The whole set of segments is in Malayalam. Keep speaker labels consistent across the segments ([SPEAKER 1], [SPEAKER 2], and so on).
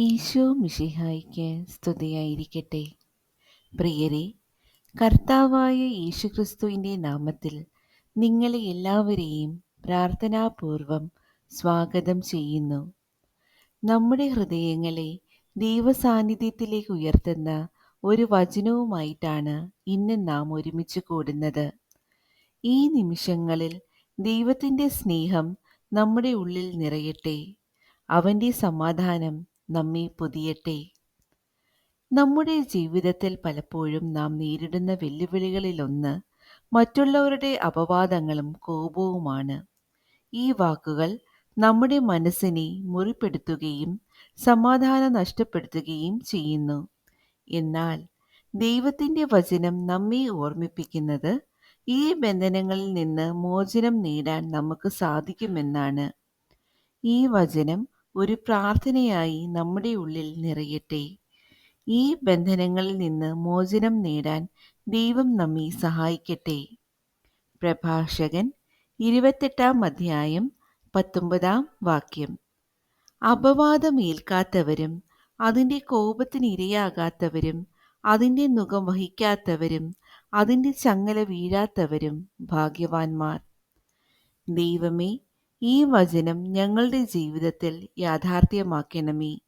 [SPEAKER 1] ഈശോ മിഷിഹായിക്ക് സ്തുതിയായിരിക്കട്ടെ. പ്രിയരെ കർത്താവായ യേശുക്രിസ്തുവിന്റെ നാമത്തിൽ നിങ്ങളെ എല്ലാവരെയും പ്രാർത്ഥനാപൂർവം സ്വാഗതം ചെയ്യുന്നു. നമ്മുടെ ഹൃദയങ്ങളെ ദൈവസാന്നിധ്യത്തിലേക്ക് ഉയർത്തുന്ന ഒരു വചനവുമായിട്ടാണ് ഇന്ന് നാം ഒരുമിച്ച് കൂടുന്നത്. ഈ നിമിഷങ്ങളിൽ ദൈവത്തിന്റെ സ്നേഹം നമ്മുടെ ഉള്ളിൽ നിറയട്ടെ. അവന്റെ സമാധാനം നമ്മെ പൊതിയട്ടെ. നമ്മുടെ ജീവിതത്തിൽ പലപ്പോഴും നാം നേരിടുന്ന വെല്ലുവിളികളിലൊന്ന് മറ്റുള്ളവരുടെ അപവാദങ്ങളും കോപവുമാണ്. ഈ വാക്കുകൾ നമ്മുടെ മനസ്സിനെ മുറിപ്പെടുത്തുകയും സമാധാനം നഷ്ടപ്പെടുത്തുകയും ചെയ്യുന്നു. എന്നാൽ ദൈവത്തിന്റെ വചനം നമ്മെ ഓർമ്മിപ്പിക്കുന്നത് ഈ ബന്ധനങ്ങളിൽ നിന്ന് മോചനം നേടാൻ നമുക്ക് സാധിക്കുമെന്നാണ്. ഈ വചനം ഒരു പ്രാർത്ഥനയായി നമ്മുടെ ഉള്ളിൽ നിറയട്ടെ. ഈ ബന്ധനങ്ങളിൽ നിന്ന് മോചനം നേടാൻ ദൈവം നമ്മെ സഹായിക്കട്ടെ. പ്രഭാഷകൻ ഇരുപത്തെട്ടാം അധ്യായം പത്തൊമ്പതാം വാക്യം. അപവാദമേൽക്കാത്തവരും അതിന്റെ കോപത്തിനിരയാകാത്തവരും അതിന്റെ മുഖം വഹിക്കാത്തവരും അതിന്റെ ചങ്ങല വീഴാത്തവരും ഭാഗ്യവാന്മാർ. ദൈവമേ ഈ വചനം ഞങ്ങളുടെ ജീവിതത്തിൽ യാഥാർത്ഥ്യമാക്കണമേ.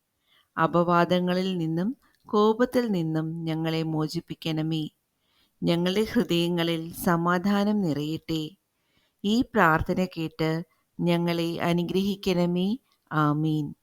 [SPEAKER 1] അപവാദങ്ങളിൽ നിന്നും കോപത്തിൽ നിന്നും ഞങ്ങളെ മോചിപ്പിക്കണമേ. ഞങ്ങളുടെ ഹൃദയങ്ങളിൽ സമാധാനം നിറയട്ടെ. ഈ പ്രാർത്ഥന കേട്ട് ഞങ്ങളെ അനുഗ്രഹിക്കണമേ. ആമീൻ.